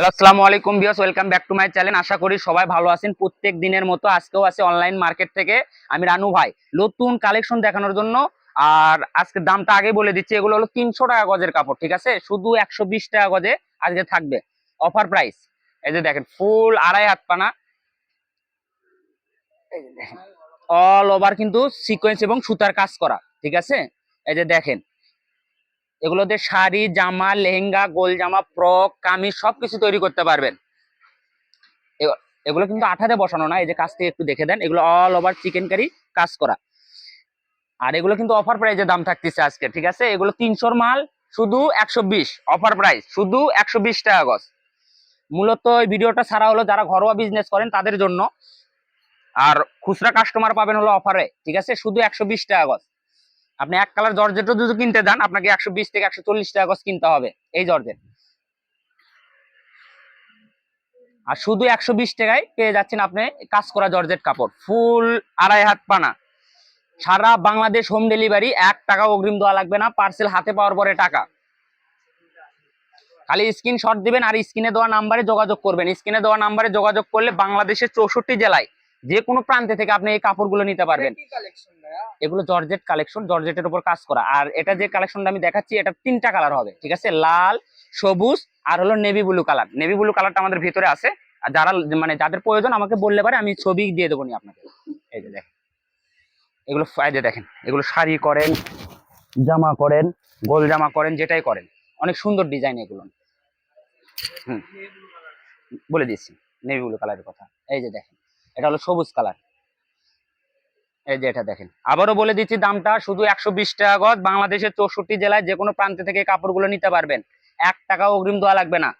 Hello আসসালামু আলাইকুম বিয়স welcome back to my channel আশা করি সবাই ভালো আছেন। প্রত্যেক দিনের মতো আজকেও আছে অনলাইন মার্কেট থেকে আমি রানু ভাই। নতুন কালেকশন দেখানোর জন্য আর আজকে দামটা আগে বলে দিচ্ছি, এগুলো হলো তিনশো টাকা গজের কাপড়, ঠিক আছে? শুধু একশো বিশ টাকা গজে আজকে থাকবে। অফার প্রাইস এই যে দেখেন ফুল আড়াই হাত পানা। অল ওভার কিন্তু সিকোয়েন্স এবং সুতার কাজ করা, ঠিক আছে? এই যে দেখেন এগুলোতে শাড়ি, জামা, লেহেঙ্গা, গোল জামা, ফ্রক, কামিজ সব কিছু তৈরি করতে পারবেন। এগুলো কিন্তু আঠাতে বসানো না, এই যে কাজটি একটু দেখে দেন, এগুলো অল ওভার চিকেন কারি কাজ করা। আর এগুলো কিন্তু অফার প্রাইজে দাম থাকতেছে আজকে, ঠিক আছে? এগুলো তিনশোর মাল, শুধু একশো বিশ অফার প্রাইস শুধু একশো বিশ টাকা গজ। মূলত এই ভিডিওটা ছাড়া হলো যারা ঘরোয়া বিজনেস করেন তাদের জন্য। আর খুচরা কাস্টমার পাবেন হলো অফারে ঠিক আছে? শুধু একশো বিশ টাকা গজ। আপনি এক কালার জর্জেটও যদি কিনতে যান, আপনাকে একশো বিশ থেকে একশো চল্লিশ টাকা গজ কিনতে হবে এই জর্জেট। আর শুধু একশো বিশ টাকায় পেয়ে যাচ্ছেন আপনি কাজ করা জর্জেট কাপড়, ফুল আড়াই হাত পানা। সারা বাংলাদেশ হোম ডেলিভারি এক টাকা অগ্রিম দেওয়া লাগবে না পার্সেল হাতে পাওয়ার পরে টাকা। খালি স্ক্রিনশট দিবেন আর স্ক্রিনে দেওয়া নাম্বারে যোগাযোগ করবেন। স্ক্রিনে দেওয়া নাম্বারে যোগাযোগ করলে বাংলাদেশের চৌষট্টি জেলায় যে কোনো প্রান্তে থেকে আপনি এই কাপড়গুলো নিতে পারবেন। এগুলো জর্জেট কালেকশন জর্জেটের উপর কাজ করা। আর এটা যে কালেকশনটা আমি দেখাচ্ছি এটা তিনটা কালার হবে ঠিক আছে? লাল সবুজ আর হলো navy blue colour navy blue কালারটা আমাদের ভিতরে আছে। আর যারা মানে যাদের প্রয়োজন আমাকে বললে পারে আমি ছবি দিয়ে দেবো নি আপনাকে এই যে দেখেন। এগুলো ফায়দে দেখেন এগুলো শাড়ি করেন জামা করেন গোল জামা করেন যেটাই করেন। অনেক সুন্দর ডিজাইন এগুলো। হুম। বলে দিচ্ছি নেভি ব্লু কালারের কথা। এই যে দেখেন। এটা হলো সবুজ কালার। এই যে এটা দেখেন। আবারও বলে দিচ্ছি, দামটা শুধু একশো বিশ টাকা গজ। বাংলাদেশের চৌষট্টি জেলায় যে কোনো প্রান্ত থেকে কাপড়গুলো নিতে পারবেন। এক টাকা অগ্রিম দেওয়া লাগবে না।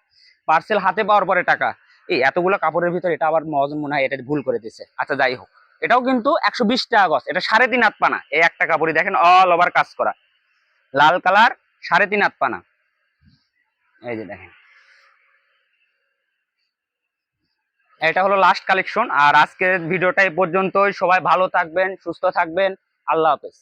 পার্সেল হাতে পাওয়ার পরে টাকা। এই এতগুলো কাপড়ের ভিতরে এটা আবার মজন মনে হয় এটা ভুল করে দিছে। আচ্ছা যাই হোক। এটাও কিন্তু একশো বিশ টাকা গজ। এটা সাড়ে তিন হাত পানা। এই একটা কাপড়ই দেখেন অল ওভার কাজ করা। লাল কালার, সাড়ে তিন হাত পানা। এই যে দেখেন। এটা হলো লাস্ট কালেকশন আর আজকের ভিডিওটা এই পর্যন্তই। সবাই ভালো থাকবেন, সুস্থ থাকবেন। আল্লাহ হাফেজ।